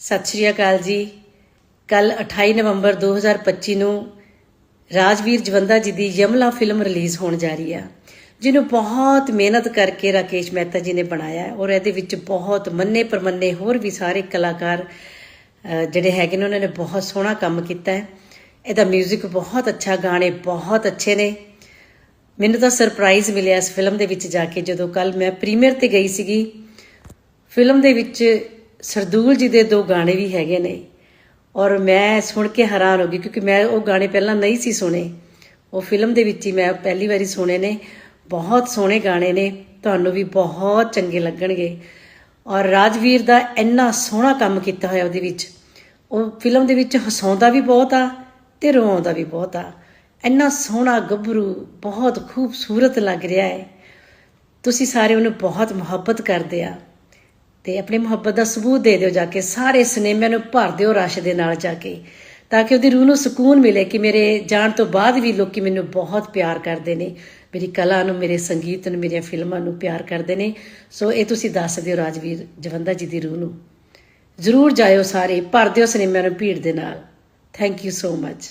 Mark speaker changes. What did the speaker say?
Speaker 1: ਸਤਿ ਸ਼੍ਰੀ ਅਕਾਲ ਜੀ। ਕੱਲ 28 ਨਵੰਬਰ 2025 ਨੂੰ ਰਾਜਵੀਰ ਜਵੰਦਾ ਜੀ ਦੀ ਯਮਲਾ ਫਿਲਮ ਰਿਲੀਜ਼ ਹੋਣ ਜਾ ਰਹੀ ਆ, ਜਿਹਨੂੰ ਬਹੁਤ ਮਿਹਨਤ ਕਰਕੇ ਰਾਕੇਸ਼ ਮਹਿਤਾ ਜੀ ਨੇ ਬਣਾਇਆ ਔਰ ਇਹਦੇ ਵਿੱਚ ਬਹੁਤ ਮੰਨੇ ਪਰਮੰਨੇ ਹੋਰ ਵੀ ਸਾਰੇ ਕਲਾਕਾਰ ਜਿਹੜੇ ਹੈਗੇ ਨੇ, ਉਹਨਾਂ ਨੇ ਬਹੁਤ ਸੋਹਣਾ ਕੰਮ ਕੀਤਾ ਹੈ। ਇਹਦਾ 뮤직 ਬਹੁਤ ਅੱਛਾ, ਗਾਣੇ ਬਹੁਤ ਅੱਛੇ ਨੇ। ਮੈਨੂੰ ਤਾਂ ਸਰਪ੍ਰਾਈਜ਼ ਮਿਲਿਆ ਇਸ ਫਿਲਮ ਦੇ ਵਿੱਚ ਜਾ ਕੇ ਜਦੋਂ ਕੱਲ ਮੈਂ ਪ੍ਰੀਮੀਅਰ ਤੇ ਗਈ ਸੀਗੀ। ਫਿਲਮ ਦੇ ਵਿੱਚ ਸਰਦੂਲ ਜੀ ਦੇ ਦੋ ਗਾਣੇ ਵੀ ਹੈਗੇ ਨੇ। ਔਰ ਮੈਂ ਸੁਣ ਕੇ ਹੈਰਾਨ ਹੋ ਗਈ ਕਿਉਂਕਿ ਮੈਂ ਉਹ ਗਾਣੇ ਪਹਿਲਾਂ ਨਹੀਂ ਸੀ ਸੁਣੇ। ਉਹ ਫਿਲਮ ਦੇ ਵਿੱਚ ਹੀ ਮੈਂ ਪਹਿਲੀ ਵਾਰੀ ਸੁਣੇ ਨੇ। ਬਹੁਤ ਸੋਹਣੇ ਗਾਣੇ ਨੇ। ਤੁਹਾਨੂੰ ਵੀ ਬਹੁਤ ਚੰਗੇ ਲੱਗਣਗੇ। ਔਰ ਰਾਜਵੀਰ ਦਾ ਇੰਨਾ ਸੋਹਣਾ ਕੰਮ ਕੀਤਾ ਹੋਇਆ ਉਹਦੇ ਵਿੱਚ। ਉਹ ਫਿਲਮ ਦੇ ਵਿੱਚ ਹਸਾਉਂਦਾ ਵੀ ਬਹੁਤ ਆ ਤੇ ਰਵਾਉਂਦਾ ਵੀ ਬਹੁਤ ਆ। ਇੰਨਾ ਸੋਹਣਾ ਗੱਭਰੂ, ਬਹੁਤ ਖੂਬਸੂਰਤ ਲੱਗ ਰਿਹਾ ਹੈ। ਤੁਸੀਂ ਸਾਰੇ ਉਹਨੂੰ ਬਹੁਤ ਮੁਹੱਬਤ ਕਰਦੇ ਆ। ਤੇ ਆਪਣੀ ਮੁਹੱਬਤ ਦਾ ਸਬੂਤ ਦੇ ਦਿਓ ਜਾ ਕੇ, ਸਾਰੇ ਸਿਨੇਮਿਆਂ ਨੂੰ ਭਰ ਦਿਓ ਰਸ਼ ਦੇ ਨਾਲ ਜਾ ਕੇ, ਤਾਂ ਕਿ ਉਹਦੀ ਰੂਹ ਨੂੰ ਸਕੂਨ ਮਿਲੇ ਕਿ ਮੇਰੇ ਜਾਣ ਤੋਂ ਬਾਅਦ ਵੀ ਲੋਕੀ ਮੈਨੂੰ ਬਹੁਤ ਪਿਆਰ ਕਰਦੇ ਨੇ, ਮੇਰੀ ਕਲਾ ਨੂੰ, ਮੇਰੇ ਸੰਗੀਤ ਨੂੰ, ਮੇਰੀਆਂ ਫਿਲਮਾਂ ਨੂੰ ਪਿਆਰ ਕਰਦੇ ਨੇ। ਸੋ ਇਹ ਤੁਸੀਂ ਦੱਸ ਦਿਓ ਰਾਜਵੀਰ ਜਵੰਦਾ ਜੀ ਦੀ ਰੂਹ ਨੂੰ। ਜ਼ਰੂਰ ਜਾਇਓ ਸਾਰੇ, ਭਰ ਦਿਓ ਸਿਨੇਮਿਆਂ ਨੂੰ ਭੀੜ ਦੇ ਨਾਲ। Thank you so much